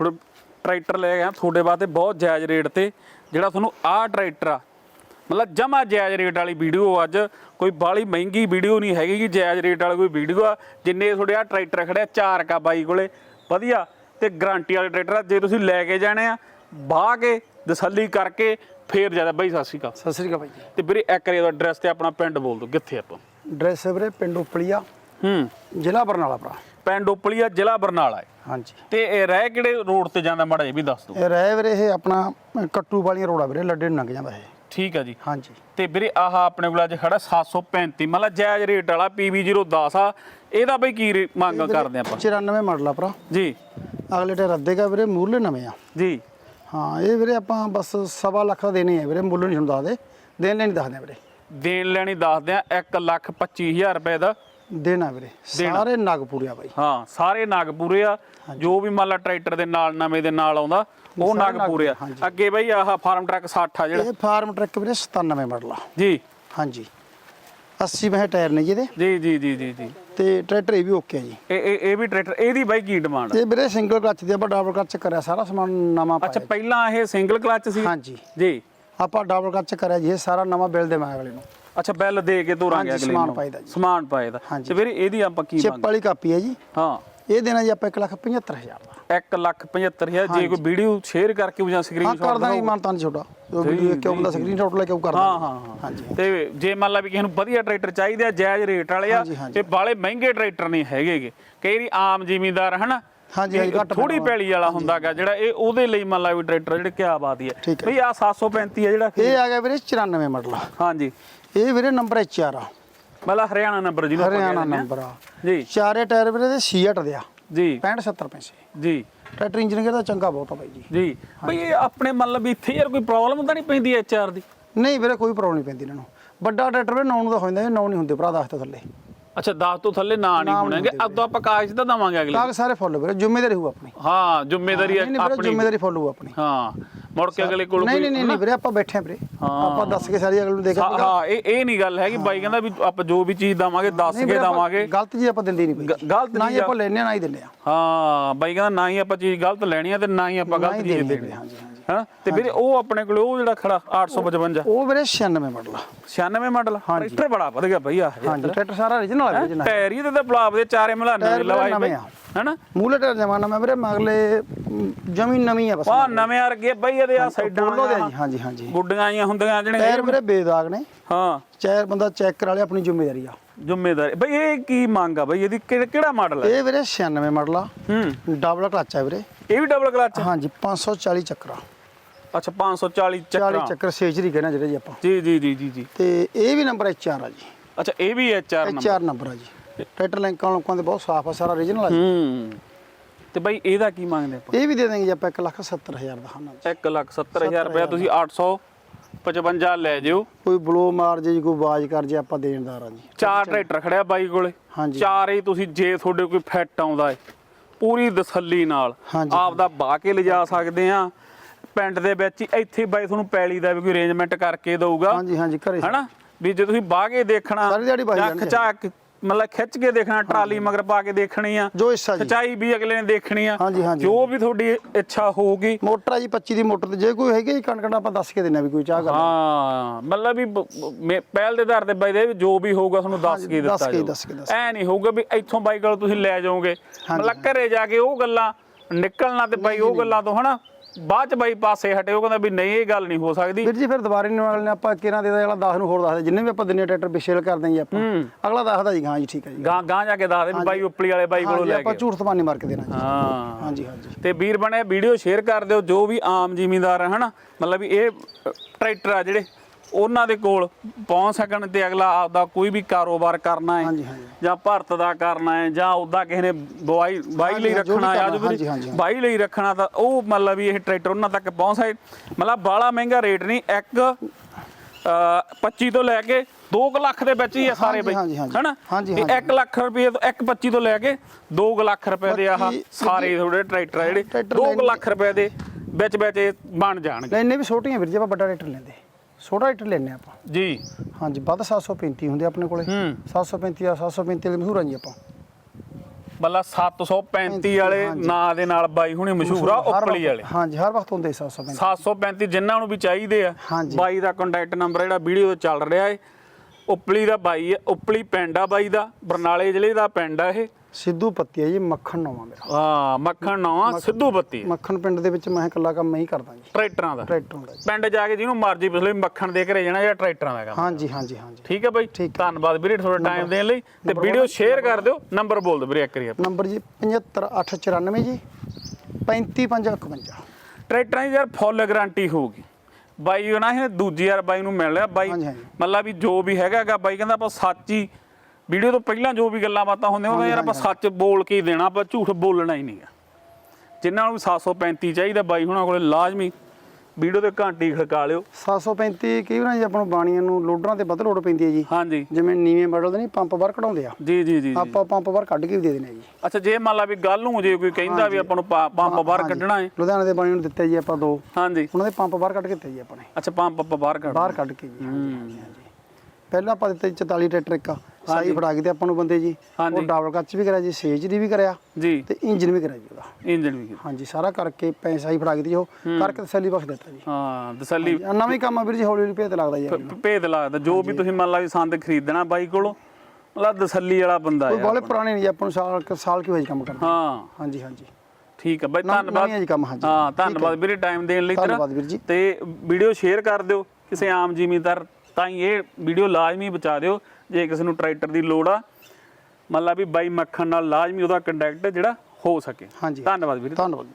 ਥੋੜੇ ਟਰੈਕਟਰ ਲੈ ਗਏ ਆ ਤੁਹਾਡੇ ਵਾਸਤੇ ਬਹੁਤ ਜਾਇਜ਼ ਰੇਟ ਤੇ ਜਿਹੜਾ ਤੁਹਾਨੂੰ ਆਹ ਟਰੈਕਟਰ ਆ। ਮਤਲਬ ਜਮਾ ਜਾਇਜ਼ ਰੇਟ ਵਾਲੀ ਵੀਡੀਓ ਅੱਜ। ਕੋਈ ਬਾਲੀ ਮਹਿੰਗੀ ਵੀਡੀਓ ਨਹੀਂ ਹੈਗੀ ਕਿ ਜਾਇਜ਼ ਰੇਟ ਵਾਲੀ ਕੋਈ ਵੀਡੀਓ ਆ। ਜਿੰਨੇ ਤੁਹਾਡੇ ਆ ਟਰੈਕਟਰ ਖੜਿਆ ਚਾਰ ਕਾ ਬਾਈ ਕੋਲੇ। ਵਧੀਆ। ਤੇ ਗਾਰੰਟੀ ਵਾਲੇ ਟਰੈਕਟਰ ਆ। ਜੇ ਤੁਸੀਂ ਲੈ ਕੇ ਜਾਣੇ ਆ ਬਾਹ ਕੇ ਤਸੱਲੀ ਕਰਕੇ ਫੇਰ ਜ਼ਿਆਦਾ ਬਾਈ ਸਤਿ ਸ਼੍ਰੀ ਅਕਾਲ। ਸਤਿ ਸ੍ਰੀ ਅਕਾਲ ਬਾਈ ਜੀ। ਤੇ ਵੀਰੇ ਇੱਕ ਵਾਰੀ ਉਹਦਾ ਐਡਰੈਸ ਤੇ ਆਪਣਾ ਪਿੰਡ ਬੋਲ ਦਿਓ ਕਿੱਥੇ ਆਪਾਂ? ਡਰੈਸ ਵੀਰੇ ਪਿੰਡ ਉਪਲੀਆ। ਹੂੰ। ਜ਼ਿਲ੍ਹਾ ਬਰਨਾਲਾ ਭਰਾ। ਪਿੰਡ ਉਪਲੀਆ ਜ਼ਿਲ੍ਹਾ ਬਰਨਾਲਾ ਹੈ। ਹਾਂਜੀ। ਤੇ ਇਹ ਰਹਿ ਕਿਹੜੇ ਰੋਡ ਤੇ ਜਾਂਦਾ ਮਾੜਾ ਜਿਹਾ ਵੀ ਦੱਸ ਦਿਓ। ਇਹ ਰਹਿ ਵੀਰੇ ਇਹ ਆਪਣਾ ਕੱਟੂ ਵਾਲੀਆਂ ਰੋੜਾ ਵੀਰੇ ਲੱਡੇ ਨੂੰ ਲੰਘ ਜਾਂਦਾ ਇਹ। ਠੀਕ ਆ ਜੀ। ਹਾਂਜੀ। ਤੇ ਵੀਰੇ ਆਹ ਆਪਣੇ ਕੋਲ ਅੱਜ ਖੜਾ 735 ਮਤਲਬ ਜਾਇਜ਼ ਰੇਟ ਵਾਲਾ PV010 ਆ। ਇਹਦਾ ਬਈ ਕੀ ਰੇ- ਮੰਗ ਕਰਦੇ ਆਪਾਂ? 94 ਮਾਡਲ ਆ ਭਰਾ। ਜੀ। ਅਗਲੇ ਟੇ ਰੱਦੇਗਾ ਵੀਰੇ ਮੂਰਲੇ ਨਵੇਂ ਆ। ਜੀ। ਹਾਂ ਇਹ ਵੀਰੇ ਆਪਾਂ ਬਸ ਸਵਾ ਲੱਖ ਦਾ ਦੇਣੇ ਆ ਵੀਰੇ ਮੁੱਲ ਨਹੀਂ ਤੁਹਾਨੂੰ ਦੱਸਦੇ। ਦੇਣ ਲੈਣੀ ਦੱਸਦੇ ਆ ਵੀਰੇ। ਦੇਣ ਲੈਣੀ ਦੱਸਦੇ ਆ 1 ਲੱਖ 25000 ਰੁਪਏ ਦਾ। ਦੇਣਾ ਵੀਰੇ। ਸਾਰੇ ਨਾਗਪੂਰੇ ਆ ਬਾਈ। ਹਾਂ ਸਾਰੇ ਨਾਗ ਪੂਰੇ ਆ ਜੋ ਵੀ ਮੰਨ ਲਾ ਟਰੈਕਟਰ ਦੇ ਨਾਲ ਨਵੇਂ ਦੇ ਨਾਲ ਆਉਂਦਾ ਉਹ ਨਾਗ ਪੂਰੇ ਆ। ਅੱਗੇ ਬਈ ਆਹ ਫਾਰਮ ਟਰੱਕ 60 ਆ ਜਿਹੜਾ। ਇਹ ਫਾਰਮ ਟਰੱਕ ਵੀਰੇ 97 ਮਾਡਲ ਆ। ਜੀ। ਹਾਂਜੀ। 80 ਮਹਿ ਟਾਇਰ ਨੇ ਜੀ ਇਹਦੇ। ਜੀ ਜੀ ਜੀ ਜੀ ਜੀ। ਤੇ ਟਰੈਕਟਰ ਇਹ ਵੀ ਓਕੇ ਆ ਜੀ। ਇਹ ਇਹ ਇਹ ਵੀ ਟਰੈਕਟਰ ਇਹਦੀ ਬਾਈ ਕੀ ਡਿਮਾਂਡ ਇਹ ਵੀਰੇ ਸਿੰਗਲ ਕਲਚ ਦੀ ਆਪਾਂ ਡਬਲ ਕਲਚ ਕਰਿਆ ਸਾਰਾ ਸਮਾਨ ਨਵਾਂ ਅੱਛਾ ਪਾਇਆ ਪਹਿਲਾਂ ਇਹ ਸਿੰਗਲ ਕਲਚ ਸੀ? ਹਾਂਜੀ। ਜੀ। ਆਪਾਂ ਡਬਲ ਕਲਚ ਕਰਿਆ ਜੀ ਇਹ ਸਾਰਾ ਨਵਾਂ ਬਿੱਲ ਦੇਵਾਂਗੇ ਅਗਲੇ ਨੂੰ। ਅੱਛਾ ਬਿੱਲ ਦੇ ਕੇ ਤੋਰਾਂਗੇ ਹਾਂਜੀ, ਅਗਲੇ ਸਮਾਨ ਨੂੰ। ਜੀ। ਸਮਾਨ ਪਾਏਦਾ ਹਾਂਜੀ। ਤੇ ਵੀਰੇ ਇਹਦੀ ਆਪਾਂ ਕੀ ਚਿੱਪ ਮੰਗ ਵਾਲੀ ਕਾਪੀ ਹੈ ਜੀ। ਹਾਂ। ਇਹ ਦੇਣਾ ਜੀ ਆਪਾਂ 175000 ਦਾ। 1 ਲੱਖ 75000 ਜੇ ਕੋਈ ਵੀਡੀਓ ਸ਼ੇਅਰ ਕਰਕੇ ਜਾਂ ਹਾਂ ਸਕਰੀਨਸ਼ਾਟ ਕਰ ਦਾਂਗੇ ਮਾਨ ਤਾਂ ਛੋਟਾ। ਜੋ ਵੀਡੀਓ ਕਿਉਂ ਬੰਦਾ ਸਕਰੀਨਸ਼ਾਟ ਲੈ ਕੇ ਉਹ ਕਰ ਹਾਂ ਦਾਂਗੇ ਹਾਂ ਹਾਂ। ਹਾਂਜੀ। ਤੇ ਜੇ ਮੰਨ ਲਾ ਵੀ ਕਿਸੇ ਨੂੰ ਵਧੀਆ ਟਰੈਕਟਰ ਚਾਹੀਦੇ ਆ ਜਾਇਜ਼ ਰੇਟ ਵਾਲੇ ਆ ਹਾਂਜੀ, ਹਾਂਜੀ। ਇਹ ਬਾਲੇ ਮਹਿੰਗੇ ਟਰੈਕਟਰ ਨਹੀਂ ਹੈਗੇਗੇ ਕਈ ਵਾਰੀ ਆਮ ਜ਼ਿਮੀਂਦਾਰ ਹਨਾ ਹਾਂਜੀ, ਹਾਂਜੀ, ਘੱਟ ਥੋੜੀ ਪੈਣਾ ਪੈਲੀ ਵਾਲਾ ਹੁੰਦਾਗਾ ਜਿਹੜਾ ਇਹ ਉਹਦੇ ਲਈ ਮੰਨ ਲਾ ਵੀ ਟਰੈਕਟਰ ਜਿਹੜੇ ਕਿਆ ਬਾਤ ਹੀ ਹੈ ਠੀਕ ਹੈ। ਬਈ ਆ 735 ਆ ਜਿਹੜਾ ਇਹ ਆ ਗਿਆ ਵੀਰੇ 94 ਮਾਡਲ ਹਾਂਜੀ। ਇਹ ਵੀਰੇ ਨੰਬਰ HR ਆ। ਮਤਲਬ ਹਰਿਆਣਾ ਨੰਬਰ ਜਿਹਨੂੰ ਆਪਾਂ ਹਰਿਆਣਾ ਕਹਿੰਦੇ। ਨੰਬਰ ਆ। ਜੀ। ਚਾਰੇ ਟਾਇਰ ਵੀਰੇ ਦੇ 68 ਦੇ ਆ। ਜੀ। 65 70 ਪੈਸੇ। ਜੀ। ਟਰੈਕਟਰ ਇੰਜਨ ਕਿਹਦਾ ਚੰਗਾ ਬਹੁਤ ਆ ਬਾਈ ਜੀ। ਜੀ। ਬਈ ਇਹ ਆਪਣੇ ਵੀ ਇੱਥੇ ਯਾਰ ਕੋਈ ਪ੍ਰੋਬਲਮ ਤਾਂ ਨਹੀਂ ਪੈਂਦੀ ਐਚਆਰ ਦੀ? ਨਹੀਂ ਵੀਰੇ ਕੋਈ ਪ੍ਰੋਬਲਮ ਨਹੀਂ ਪੈਂਦੀ ਇਹਨਾਂ ਨੂੰ। ਵੱਡਾ ਟਰੈਕਟਰ ਵੀਰੇ 9 ਨੂੰ ਦਾ ਹੋ ਜਾਂਦਾ ਇਹ 9 ਨਹੀਂ ਹੁੰਦੇ ਭਰਾ 10 ਤੋਂ ਥੱਲੇ। ਅੱਛਾ 10 ਤੋਂ ਥੱਲੇ ਨਾ ਨਹੀਂ ਹੋਣਗੇ। ਅੱਦੋਂ ਆਪਾਂ ਕਾਗਜ਼ ਤਾਂ ਦਵਾਂਗੇ ਅਗਲੇ ਕਾਗਜ਼ ਸਾਰੇ ਫੁੱਲ ਵੀਰੇ ਜ਼ਿੰਮੇਵਾਰੀ ਹੋਊ ਆਪਣੀ। ਹਾਂ ਜ਼ਿੰਮੇਵਾਰੀ ਆਪਣੀ। ਜ਼ਿੰਮੇਵਾਰੀ ਫੁੱਲ ਹੋਊ ਆਪਣੀ। ਹਾਂ। ਮੁੜ ਕੇ ਅਗਲੇ ਕੋਲ ਨਹੀਂ ਨਹੀਂ ਨਹੀਂ ਵੀਰੇ ਆਪਾਂ ਬੈਠੇ ਆ ਵੀਰੇ। ਆਪਾਂ ਦੱਸ ਕੇ ਸਾਰੀ ਅਗਲੇ ਨੂੰ ਦੇਖ ਹਾਂ ਹਾਂ, ਇਹ ਇਹ ਨਹੀਂ ਗੱਲ ਹੈਗੀ। ਬਾਈ ਕਹਿੰਦਾ ਵੀ ਆਪਾਂ ਜੋ ਵੀ ਚੀਜ਼ ਦਵਾਂਗੇ ਦੱਸ ਕੇ ਦਵਾਂਗੇ। ਗਲਤ ਜੀ ਆਪਾਂ ਦਿੰਦੇ ਨਹੀਂ ਗਲਤ ਨਾ ਹੀ ਆ- ਆਪਾਂ ਲੈਣੇ ਨਾ ਹੀ ਦਿੰਦੇ ਆ ਹਾਂ ਬਾਈ ਕਹਿੰਦਾ ਨਾ ਹੀ ਆਪਾਂ ਚੀਜ਼ ਗਲਤ ਲੈਣੀ ਆ ਤੇ ਨਾ ਹੀ ਆਪਾਂ ਗਲਤ ਹੀ ਚੀਜ਼ ਦੇਣੀ ਹਾਂਜੀ ਹਾਂ? ਤੇ ਵੀਰੇ ਉਹ ਆਪਣੇ ਕੋਲੇ ਉਹ ਜਿਹੜਾ ਖੜਾ 855 ਉਹ ਵੀਰੇ 96 ਮਾਡਲ ਆ। 96 ਮਾਡਲ ਟਰੈਕਟਰ ਬੜਾ ਵਧੀਆ ਬਈ ਆ। ਹਾਂਜੀ ਟਰੈਕਟਰ ਸਾਰਾ origignal ਆ ਵੀਰੇ ਜਨਾ। ਟਾਇਰ ਹੀ ਤੇ ਤਾਂ ਬਲਾਬ ਦੇ ਚਾਰੇ ਮਲਾਨੇ ਲਵਾਏ ਆ। ਹੈਨਾ? ਮੂਲੇ ਟਾਇਰ ਜਮਾਨਾ ਮੈਂ ਵੀਰੇ ਮਗਲੇ ਜਮੀ ਨਵੀਂ ਆ ਬਸ। ਆ ਨਵੇਂ ਵਰਗੇ ਬਈ ਇਹਦੇ ਆ ਸਾਈਡਾਂ ਦੇ ਆ ਜੀ ਹਾਂਜੀ ਹਾਂਜੀ। ਗੁੱਡੀਆਂ ਆਈਆਂ ਹੁੰਦੀਆਂ ਜਿਹੜੇ ਟਾਇਰ ਵੀਰੇ ਬੇਦਾਗ ਨੇ। ਹਾਂ। ਚਾਰ ਬੰਦਾ ਚੈੱਕ ਕਰਾ ਲਿਆ ਆਪਣੀ ਜ਼ਿੰਮੇਵਾਰੀ ਆ। ਜ਼ਿੰਮੇਦਾਰੀ ਬਈ ਇਹ ਕੀ ਮੰਗ ਆ ਬਈ? ਇਹਦੀ ਕਿਹੜਾ ਮਾਡਲ ਹੈ ਇਹ ਵੀਰੇ 96 ਮਾਡਲ ਆ। ਹੂੰ। ਡਬਲ ਕਲਚ ਆ ਵੀਰੇ। ਇਹ ਵੀ ਡਬਲ ਕਲਚ ਹਾਂਜੀ 540 ਚੱਕਰ। ਆ ਅੱਛਾ 540 40 ਚੱਕਰਾਂ। ਚੱਕਰ ਸੇਜਰੀ ਕਹਿੰਦੇ ਜਿਹੜੇ ਜੀ ਆਪਾਂ। ਜੀ ਜੀ ਜੀ ਜੀ ਜੀ। ਤੇ ਇਹ ਵੀ ਨੰਬਰ HR ਆ ਜੀ। ਅੱਛਾ ਇਹ ਵੀ H R number. HR number ਆ ਜੀ। ਟਰੈਕਟਰ ਲਿੰਕਾਂ ਲੋਕਾਂ ਦੇ ਬਹੁਤ ਸਾਫ਼ ਆ ਸਾਰਾ origignal ਆ ਜੀ। ਹੂੰ। ਤੇ ਬਈ ਇਹਦਾ ਕੀ ਮੰਗਦੇ ਆਪਾਂ? ਇਹ ਵੀ ਦੇ ਜੀ ਆਪਾਂ 170000 ਦਾ ਹਾਂ 1 ਲੱਖ 70000 ਰੁਪਏ ਤੁਸੀਂ 855 ਲੈ ਜਿਓ। ਕੋਈ ਬਲੋ ਮਾਰ ਜੇ ਕੋਈ ਆਵਾਜ਼ ਕਰ ਜੇ ਆਪਾਂ ਦੇਣਦਾਰ ਆ ਜੀ। ਚਾਰ ਟਰੈਕਟਰ ਖੜਿਆ ਬਾਈ ਕੋਲੇ। ਹਾਂਜੀ। ਚਾਰ ਹੀ ਤੁਸੀਂ ਜੇ ਤੁਹਾਡੇ ਕੋਈ ਫਿੱਟ ਆਉਂਦਾ ਏ ਪੂਰੀ ਤਸੱਲੀ ਨਾਲ ਆਪ ਦਾ ਬਾ ਕੇ ਲਿਜਾ ਸਕਦੇ ਆ। ਪਿੰਡ ਦੇ ਵਿੱਚ ਇੱਥੇ ਬਾਈ ਤੁਹਾਨੂੰ ਪੈਲੀ ਦਾ ਵੀ ਕੋਈ ਅਰੇਂਜਮੈਂਟ ਕਰਕੇ ਦਊਗਾ। ਹਾਂਜੀ ਹਾਂਜੀ ਘਰੇ। ਹਨਾ? ਵੀ ਜੇ ਤੁਸੀਂ ਬਾਹ ਕੇ ਦੇਖਣਾ ਜਾਂ। ਖਿਚਾ ਮਤਲਬ ਖਿੱਚ ਕੇ ਦੇਖਣਾ ਟਰਾਲੀ ਮਗਰ ਪਾ ਕੇ ਦੇਖਣੀ ਆ। ਜੋ ਹਿੱਸਾ ਜੀ। ਖਿਚਾਈ ਵੀ ਅਗਲੇ ਨੇ ਦੇਖਣੀ ਆ। ਹਾਂਜੀ, ਹਾਂਜੀ। ਜੋ ਵੀ ਤੁਹਾਡੀ ਇੱਛਾ ਹੋਊਗੀ। ਮੋਟਰ ਆ ਜੀ 25 ਦੀ ਮੋਟਰ ਤੇ ਜੇ ਕੋਈ ਹੈਗੀ ਜੀ ਕਣਕਣਾ ਆਪਾਂ ਦੱਸ ਕੇ ਦਿੰਨਾ ਵੀ ਕੋਈ ਚਾਹ ਕਰ ਹਾਂ ਮਤਲਬ ਵੀ ਬ- ਬ- ਮੇ- ਪਹਿਲ ਦੇ ਆਧਾਰ ਤੇ ਬਾਈ ਦੇ ਵੀ ਜੋ ਵੀ ਹੋਊਗਾ ਤੁਹਾਨੂੰ ਦੱਸ ਹਾਂਜੀ, ਕੇ ਦੱਸ ਦਿੱਤਾ ਕੇ- ਜਾਊ। ਦੱਸ ਕੇ- ਦੱਸ ਐ ਨਹੀਂ ਹੋਊਗਾ ਵੀ ਇੱਥੋਂ ਬਾਈ ਕੋਲ ਤੁਸੀਂ ਲੈ ਜਾਓਗੇ। ਮਤਲਬ ਘਰੇ ਜਾ ਕੇ ਉਹ ਗੱਲਾਂ ਨਿਕਲਣਾ ਤੇ ਬਾਈ ਉਹ ਗੱਲਾਂ ਤੋਂ ਹਨਾ। ਬਾਅਦ ਚ ਬਾਈ ਪਾਸੇ ਹਟੇ ਉਹ ਕਹਿੰਦਾ ਵੀ ਨਹੀਂ ਇਹ ਗੱਲ ਨਹੀਂ ਹੋ ਸਕਦੀ। ਵੀਰ ਜੀ ਫਿਰ ਦੁਬਾਰੇ ਨੂੰ ਨੇ ਆਪਾਂ ਕਿਹਨਾਂ ਦੇ ਅਗਲਾ 10 ਨੂੰ ਹੋਰ ਦੱਸਦੇ ਜਿੰਨੇ ਵੀ ਆਪਾਂ ਦਿੰਨੇ ਟਰੈਕਟਰ ਪਿਛੇਲ ਕਰਦੇ ਜੀ ਆਪਾਂ। ਅਗਲਾ ਦੱਸਦਾ ਜੀ ਹਾਂ ਜੀ ਠੀਕ ਹੈ ਜੀ। ਗਾਂ ਗਾਂ ਜਾ ਕੇ ਦੱਸ ਦੇ ਵੀ ਬਾਈ ਉਪਲੀ ਵਾਲੇ ਬਾਈ ਕੋਲੋਂ ਲੈ ਆਪਾਂ ਕੇ ਝੂਠ ਤਮਾਨੀ ਮਾਰ ਕੇ ਦੇਣਾ ਜੀ। ਹਾਂ। ਹਾਂਜੀ ਹਾਂਜੀ। ਤੇ ਵੀਰ ਬਣੇ ਵੀਡੀਓ ਸ਼ੇਅਰ ਕਰ ਦਿਓ ਜੋ ਵੀ ਆਮ ਜ਼ਿਮੀਂਦਾਰ ਹੈ ਹਨਾ? ਮਤਲਬ ਵੀ ਇਹ ਟਰੈਕਟਰ ਆ ਜਿਹੜੇ ਉਹਨਾਂ ਦੇ ਕੋਲ ਪਹੁੰਚ ਸਕਣ ਤੇ ਅਗਲਾ ਆਪਦਾ ਕੋਈ ਵੀ ਕਾਰੋਬਾਰ ਕਰਨਾ ਹੈ ਹਾਂਜੀ ਹਾਂਜੀ ਜਾਂ ਭਾਰਤ ਦਾ ਕਰਨਾ ਹੈ ਜਾਂ ਉਦਾਂ ਕਿਸੇ ਨੇ ਬਵਾਈ ਬਾਈ ਲਈ ਰੱਖਣਾ ਹੈ ਅੱਜ। ਬਾਈ ਲਈ ਰੱਖਣਾ ਤਾਂ ਉਹ ਮਤਲਬ ਵੀ ਇਹ ਟਰੈਕਟਰ ਉਹਨਾਂ ਤੱਕ ਪਹੁੰਚ ਸਕੇ ਮਤਲਬ ਬਾਲਾ ਮਹਿੰਗਾ ਰੇਟ ਨਹੀਂ ਇੱਕ ਅ 25 ਤੋਂ ਲੈ ਕੇ 2 ਲੱਖ ਦੇ ਵਿੱਚ ਹੀ ਆ ਸਾਰੇ ਬਈ। ਹਨਾ ਹਾਂਜੀ, ਵੀ ਹਾਂਜੀ। 1 ਲੱਖ ਰੁਪਏ ਤੋਂ 1 25 ਤੋਂ ਲੈ ਕੇ 2 ਲੱਖ ਰੁਪਏ ਦੇ ਆਹ ਸਾਰੇ ਤੁਹਾਡੇ ਟਰੈਕਟਰ ਜਿਹੜੇ ਟਰੈਕਟਰ 2 ਲੈਣੇ- ਲੱਖ ਰੁਪਏ ਦੇ ਵਿੱਚ ਵਿੱਚ ਬਣ ਜਾਣਗੇ ਲੈਨੇ ਵੀ ਛੋਟੀਆਂ ਵੀਰ ਜੀ ਆਪਾਂ ਵੱਡਾ ਟਰੈਕਟਰ ਲੈਂਦੇ ਛੋਟਾ ਟਰੈਕਟਰ ਲੈਨੇ ਆਪਾਂ। ਜੀ। ਹਾਂਜੀ ਵੱਧ 735 ਹੁੰਦੇ ਆਪਣੇ ਕੋਲੇ। ਹੂੰ। 735 ਆ 735 ਦੇ ਮਸ਼ਹੂਰ ਆ ਜੀ ਆਪਾਂ। ਬੱਲਾ 735 ਵਾਲੇ ਨਾਂ ਦੇ ਨਾਲ ਬਾਈ ਹੁਣੇ ਮਸ਼ਹੂਰ ਆ ਹਰ ਉਪਲੀ ਵਕਤ- ਵਾਲੇ। ਹਾਂਜੀ ਹਰ ਵਕਤ ਹੁੰਦੇ 735 735 ਜਿਨ੍ਹਾਂ ਨੂੰ ਵੀ ਚਾਹੀਦੇ ਆ ਹਾਂਜੀ। ਬਾਈ ਦਾ ਕੰਟੈਕਟ ਨੰਬਰ ਜਿਹੜਾ ਵੀਡੀਓ ਤੇ ਚੱਲ ਰਿਹਾ ਏ। ਉਪਲੀ ਦਾ ਬਾਈ ਹੈ ਉਪਲੀ ਪਿੰਡ ਆ ਬਾਈ ਦਾ ਬਰਨਾਲੇ ਜ਼ਿਲ੍ਹੇ ਦਾ ਪਿੰਡ ਆ ਇਹ। ਸਿੱਧੂ ਪੱਤੀ ਹੈ ਜੀ ਮੱਖਣ ਨਵਾਂ ਮੇਰਾ। ਹਾਂ ਮੱਖਣ ਨਵਾਂ ਸਿੱਧੂ ਬੱਤੀ ਮੱਖਣ ਪਿੰਡ ਦੇ ਵਿੱਚ ਮੈਂ ਇਕੱਲਾ ਕੰਮ ਮੈਂ ਹੀ ਕਰਦਾ ਜੀ। ਟਰੈਕਟਰਾਂ ਦਾ। ਟਰੈਕਟਰ ਦਾ ਪਿੰਡ ਜਾ ਕੇ ਜਿਹਨੂੰ ਮਰਜ਼ੀ ਪੁੱਛ ਮੱਖਣ ਦੇ ਘਰੇ ਜਾਣਾ ਜਾਂ ਟਰੈਕਟਰਾਂ ਦਾ ਕੰਮ। ਹਾਂਜੀ ਹਾਂਜੀ ਹਾਂਜੀ। ਠੀਕ ਹੈ ਬਾਈ? ਧੰਨਵਾਦ ਵੀਰੇ ਤੁਹਾਡਾ ਟਾਈਮ ਦੇਣ ਲਈ। ਤੇ ਵੀਡੀਓ ਸ਼ੇਅਰ ਕਰ ਦਿਓ। ਨੰਬਰ ਬੋਲ ਦਿਓ ਵੀਰੇ ਇੱਕ ਵਾਰੀ। ਨੰਬਰ ਜੀ 75894 ਜੀ 35551 ਟਰੈਕਟਰਾਂ ਦੀ ਯਾਰ ਫੁੱਲ ਗਾਰੰਟੀ ਹੋਊਗੀ। ਬਾਈ ਨਾ ਇਹ ਦੂਜੀ ਯਾਰ ਬਾਈ ਨੂੰ ਮਿਲ ਲਿਆ। ਬਾਈ ਹਾਂਜੀ, ਹਾਂਜੀ। ਮਤਲਬ ਵੀ ਜੋ ਵੀ ਹੈਗਾਗਾ ਬਾਈ ਕਹਿੰਦਾ ਆਪਾਂ ਸੱਚ ਹੀ ਵੀਡੀਓ ਤੋਂ ਪਹਿਲਾਂ ਜੋ ਵੀ ਗੱਲਾਂ ਬਾਤਾਂ ਹੁੰਦੀਆਂ ਉਹ ਯਾਰ ਆਪਾਂ ਸੱਚ ਬੋਲ ਕੇ ਹੀ ਦੇਣਾ ਆਪਾਂ ਝੂਠ ਬੋਲਣਾ ਹੀ ਨਹੀਂਗਾ ਜਿਨ੍ਹਾਂ ਨੂੰ ਵੀ 735 ਚਾਹੀਦਾ ਬਾਈ ਹੁਣਾਂ ਕੋਲੇ ਲਾਜ਼ਮੀ ਵੀਡੀਓ ਤੇ ਘੰਟੀ ਖੜਕਾ ਲਿਓ। 735 ਕਈ ਵਾਰ ਜੀ ਆਪਾਂ ਨੂੰ ਬਾਣੀਆਂ ਨੂੰ ਲੋਡਰਾਂ ਤੇ ਵੱਧ ਲੋਡ ਪੈਂਦੀ ਹੈ ਜੀ। ਹਾਂਜੀ। ਜਿਵੇਂ ਨੀਵੇਂ ਮਾਡਲ ਦੇ ਨਹੀਂ ਪੰਪ ਬਾਹਰ ਕਢਾਉਂਦੇ ਆ। ਜੀ ਜੀ ਜੀ। ਆਪਾਂ ਪੰਪ ਬਾਹਰ ਕੱਢ ਕੇ ਵੀ ਦੇ ਦਿੰਦੇ ਆ ਜੀ। ਅੱਛਾ ਜੇ ਮੰਨ ਲਾ ਵੀ ਗੱਲ ਨੂੰ ਜੇ ਕੋਈ ਕਹਿੰਦਾ ਵੀ ਆਪਾਂ ਨੂੰ ਪੰਪ ਬਾਹਰ। ਕੱਢਣਾ ਹੈ। ਲੁਧਿਆਣੇ ਦੇ ਬਾਣੀ ਨੂੰ ਦਿੱਤੇ ਜੀ ਆਪਾਂ ਦੋ। ਹਾਂਜੀ। ਉਹਨਾਂ ਦੇ ਪੰਪ ਬਾਹਰ ਕੱਢ ਕੇ ਦਿੱਤੇ ਜੀ ਆਪਾਂ ਨੇ। ਅੱਛਾ ਪੰਪ ਬਾਹਰ ਕੱਢ ਬਾਹਰ ਕੱਢ ਕੇ ਜੀ ਪਹਿਲਾਂ ਆਪਾਂ ਦਿੱਤੇ 44 ਟਰੈਕਟਰ ਇੱਕ। ਸਾਈ ਫੜਾ ਕੇ ਤੇ ਆਪਾਂ ਨੂੰ ਬੰਦੇ ਜੀ। ਉਹ ਡਬਲ ਕੱਚ ਵੀ ਕਰਿਆ ਜੀ ਸੇਜ ਦੀ ਵੀ ਕਰਿਆ ਜੀ। ਤੇ ਇੰਜਨ ਵੀ ਕਰਿਆ ਜੀ ਉਹਦਾ। ਇੰਜਨ ਵੀ ਹਾਂਜੀ ਸਾਰਾ ਕਰਕੇ ਪੈਸਾ ਹੀ ਫੜਾ ਕੇ ਦੀ ਉਹ ਕਰਕੇ ਤਸੱਲੀ ਬਖਸ਼ ਦਿੱਤਾ ਜੀ। ਹਾਂ ਤਸੱਲੀ ਨਵਾਂ ਹੀ ਕੰਮ ਆ ਵੀਰ ਜੀ ਹੌਲੀ ਹੌਲੀ ਭੇਤ ਲੱਗਦਾ ਜੀ ਭ- ਭੇਦ ਲੱਗਦਾ ਜੋ ਵੀ ਤੁਸੀਂ ਮੰਨ ਲਾ ਵੀ ਸੰਦ ਖਰੀਦਣਾ ਬਾਈ ਕੋਲੋਂ ਮਤਲਬ ਤਸੱਲੀ ਵਾਲਾ ਬੰਦਾ ਕੋਈ ਯਾਰ ਬਾਲੇ ਪੁਰਾਣੇ ਨਹੀਂ ਜੀ ਆਪਾਂ ਨੂੰ ਸਾਲ ਸਾਲ ਕੀ ਹੋਇਆ ਜੀ ਕੰਮ ਕਰਦੇ। ਹਾਂ। ਹਾਂਜੀ ਹਾਂਜੀ। ਠੀਕ ਹੈ ਬਾਈ ਨਵੀਂ ਧੰਨਵਾਦ। ਹੈ ਜੀ ਕੰਮ, ਹਾਂਜੀ। ਹਾਂ ਧੰਨਵਾਦ ਵੀਰੇ ਟਾਈਮ ਦੇਣ ਲਈ ਤੇਰਾ। ਜੀ। ਤੇ ਵੀਡੀਓ ਸ਼ੇਅਰ ਕਰ ਦਿਓ ਕਿਸੇ ਆਮ ਜ਼ਿਮੀਂਦਾਰ ਤਾਂ ਇਹ ਵੀਡੀਓ ਲਾਜ਼ਮੀ ਬਚਾ ਦਿਓ ਜੇ ਕਿਸੇ ਨੂੰ ਟਰੈਕਟਰ ਦੀ ਲੋੜ ਆ। ਮੰਨ ਲਾ ਵੀ ਬਾਈ ਮੱਖਣ ਨਾਲ ਲਾਜ਼ਮੀ ਉਹਦਾ ਕੰਟੈਕਟ ਜਿਹੜਾ ਹੋ ਸਕੇ। ਹਾਂਜੀ। ਧੰਨਵਾਦ ਵੀਰੇ ਧੰਨਵਾਦ।